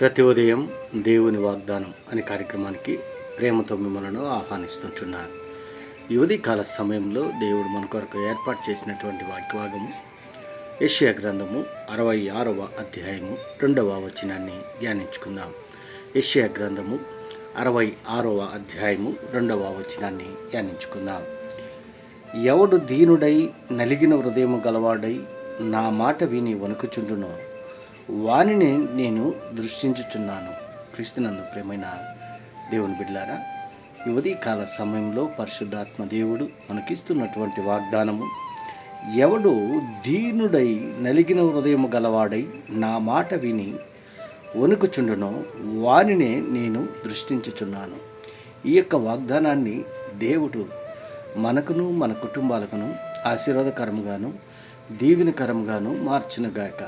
ప్రతి ఉదయం దేవుని వాగ్దానం అనే కార్యక్రమానికి ప్రేమతో మిమ్మల్ని ఆహ్వానిస్తుంటున్నాను ఈ ఉదయకాల సమయంలో దేవుడు మన కొరకు ఏర్పాటు చేసినటువంటి వాక్యవాగము యషియా గ్రంథము అరవై ఆరవ అధ్యాయము రెండవ వచనాన్ని ధ్యానించుకుందాం. యషియా గ్రంథము అరవై ఆరవ అధ్యాయము రెండవ వచనాన్ని ధ్యానించుకుందాం. ఎవడు దీనుడై నలిగిన హృదయము గలవాడై నా మాట విని వణుకుచుండునో వానిని నేను దృష్టించుచున్నాను. క్రీస్తునందు ప్రేమైన దేవుని బిడ్లారా ఈ కాల సమయంలో పరిశుద్ధాత్మ దేవుడు మనకిస్తున్నటువంటి వాగ్దానము ఎవడు దీనుడై నలిగిన హృదయము గలవాడై నా మాట విని వణుకుచుండునో వానినే నేను దృష్టించుచున్నాను. ఈ యొక్క వాగ్దానాన్ని దేవుడు మనకును మన కుటుంబాలకును ఆశీర్వాదకరముగాను దీవెనకరంగాను మార్చినగాక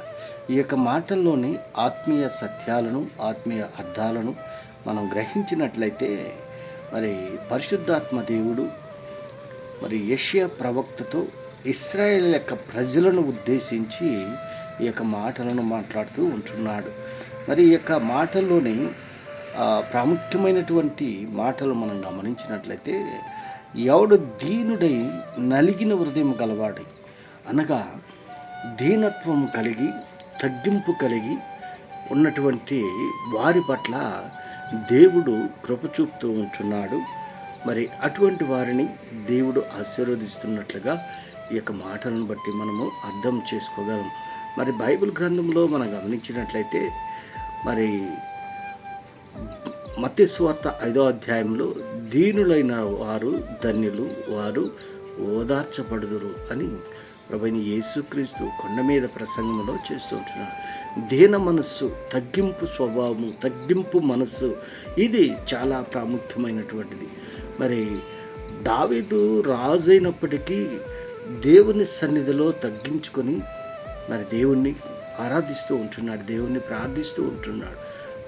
ఈ యొక్క మాటల్లోని ఆత్మీయ సత్యాలను ఆత్మీయ అర్థాలను మనం గ్రహించినట్లయితే మరి పరిశుద్ధాత్మ దేవుడు మరి యష్యా ప్రవక్తతో ఇస్రాయేల్ యొక్క ప్రజలను ఉద్దేశించి ఈ యొక్క మాటలను మాట్లాడుతూ ఉంటున్నాడు. మరి ఈ యొక్క మాటల్లోని ప్రాముఖ్యమైనటువంటి మాటలు మనం గమనించినట్లయితే ఎవడు దీనుడై నలిగిన హృదయం గలవాడై అనగా దీనత్వం కలిగి తగ్గింపు కలిగి ఉన్నటువంటి వారి పట్ల దేవుడు కృప చూపుతూ ఉంటున్నాడు మరి అటువంటి వారిని దేవుడు ఆశీర్వదిస్తున్నట్లుగా ఈ యొక్క మాటలను బట్టి మనము అర్థం చేసుకోగలం. మరి బైబిల్ గ్రంథంలో మనం గమనించినట్లయితే మరి మత్స్వార్త ఐదో అధ్యాయంలో దీనులైన వారు ధన్యులు వారు ఓదార్చబడుదురు అని ప్రభుని యేసుక్రీస్తు కొండ మీద ప్రసంగంలో చేస్తుంటున్నాడు దీన మనస్సు తగ్గింపు స్వభావము తగ్గింపు మనస్సు ఇది చాలా ప్రాముఖ్యమైనటువంటిది. మరి దావీదు రాజు అయినప్పటికీ దేవుని సన్నిధిలో తగ్గించుకొని మరి దేవుణ్ణి ఆరాధిస్తూ ఉంటున్నాడు దేవుణ్ణి ప్రార్థిస్తూ ఉంటున్నాడు.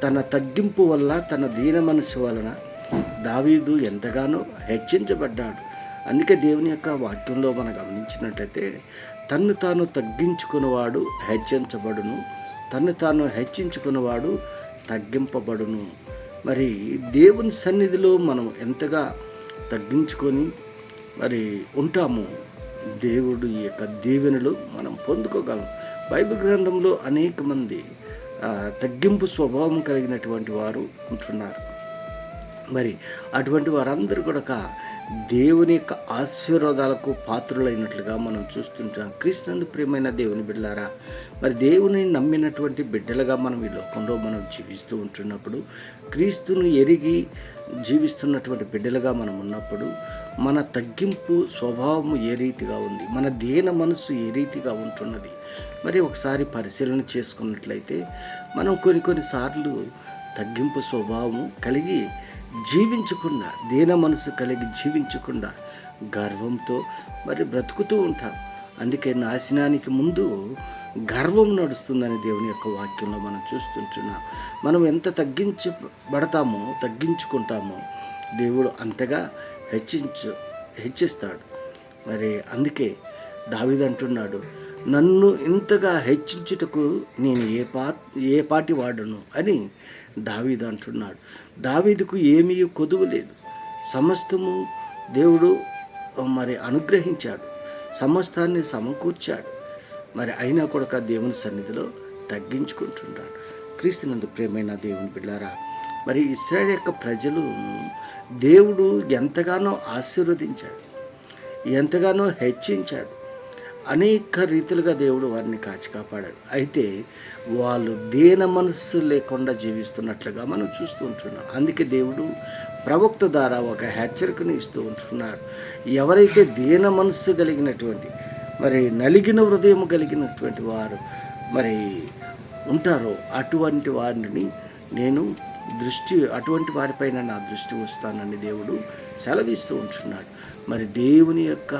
తన తగ్గింపు వల్ల తన దీన మనసు వలన దావీదు ఎంతగానో హెచ్చించబడ్డాడు. అందుకే దేవుని యొక్క వాక్యంలో మనం గమనించినట్లయితే తన్ను తాను తగ్గించుకున్నవాడు హెచ్చించబడును తన్ను తాను హెచ్చించుకున్నవాడు తగ్గింపబడును. మరి దేవుని సన్నిధిలో మనం ఎంతగా తగ్గించుకొని మరి ఉంటాము దేవుడు ఈ యొక్క దీవెనలు మనం పొందుకోగలం. బైబిల్ గ్రంథంలో అనేక మంది తగ్గింపు స్వభావం కలిగినటువంటి వారు ఉంటున్నారు. మరి అటువంటి వారందరూ కూడా దేవుని యొక్క ఆశీర్వాదాలకు పాత్రులైనట్లుగా మనం చూస్తుంటాం. క్రీస్తునందు ప్రియమైన దేవుని బిడ్డలారా మరి దేవుని నమ్మినటువంటి బిడ్డలుగా మనం ఈ లోకంలో మనం జీవిస్తూ ఉంటున్నప్పుడు క్రీస్తును ఎరిగి జీవిస్తున్నటువంటి బిడ్డలుగా మనం ఉన్నప్పుడు మన తగ్గింపు స్వభావం ఏ రీతిగా ఉంది? మన దేన మనసు ఏ రీతిగా ఉంటున్నది? మరి ఒకసారి పరిశీలన చేసుకున్నట్లయితే మనం కొన్ని కొన్నిసార్లు తగ్గింపు స్వభావము కలిగి జీవించకుండా దీన మనసు కలిగి జీవించకుండా గర్వంతో మరి బ్రతుకుతూ ఉంటాం. అందుకే నాశనానికి ముందు గర్వం నడుస్తుందని దేవుని యొక్క వాక్యంలో మనం చూస్తుంటున్నాం. మనం ఎంత తగ్గించబడతామో తగ్గించుకుంటామో దేవుడు అంతగా హెచ్చించు హెచ్చిస్తాడు. మరి అందుకే దావిదంటున్నాడు నన్ను ఇంతగా హెచ్చించుటకు నేను ఏ పా ఏ పాటి వాడను అని దావీదు అంటున్నాడు. దావీదుకు ఏమీ కొదువు లేదు. సమస్తము దేవుడు మరి అనుగ్రహించాడు. సమస్తాన్ని సమకూర్చాడు. మరి అయినా కూడా దేవుని సన్నిధిలో తగ్గించుకుంటున్నాడు. క్రీస్తునందు ప్రేమైన దేవుని బిడ్డారా మరి ఇస్రాయల్ యొక్క ప్రజలు దేవుడు ఎంతగానో ఆశీర్వదించాడు. ఎంతగానో హెచ్చించాడు. అనేక రీతులుగా దేవుడు వారిని కాచి కాపాడాడు. అయితే వాళ్ళు దేన మనస్సు లేకుండా జీవిస్తున్నట్లుగా మనం చూస్తూ ఉంటున్నాం. అందుకే దేవుడు ప్రవక్త ద్వారా ఒక హెచ్చరికను ఇస్తూ ఉంటున్నాడు. ఎవరైతే దేన మనస్సు కలిగినటువంటి మరి నలిగిన హృదయం కలిగినటువంటి వారు మరి ఉంటారో అటువంటి వారిని నేను దృష్టి అటువంటి వారిపైన నా దృష్టి వస్తానని దేవుడు సెలవిస్తూ ఉంటున్నాడు. మరి దేవుని యొక్క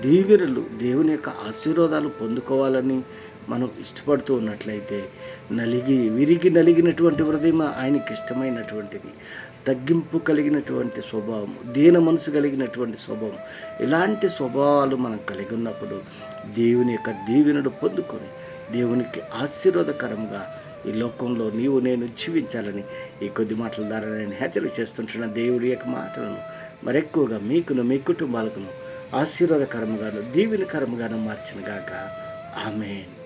దీవెనలు దేవుని యొక్క ఆశీర్వాదాలు పొందుకోవాలని మనం ఇష్టపడుతూ ఉన్నట్లయితే నలిగి విరిగి నలిగినటువంటి హృదయం ఆయనకి ఇష్టమైనటువంటిది. తగ్గింపు కలిగినటువంటి స్వభావం దీన మనసు కలిగినటువంటి స్వభావం ఇలాంటి స్వభావాలు మనం కలిగి ఉన్నప్పుడు దేవుని యొక్క దీవెనలు పొందుకొని దేవునికి ఆశీర్వాదకరంగా ఈ లోకంలో నీవు నేను జీవించాలని ఈ కొద్ది మాటల ద్వారా నేను హెచ్చరిక చేస్తుంటున్న దేవుడి యొక్క మాటలను మరెక్కువగా మీకును మీ కుటుంబాలకును ఆశీర్వాదకరముగాను దీవెనకరముగాను మార్చిన గాక. ఆమెన్.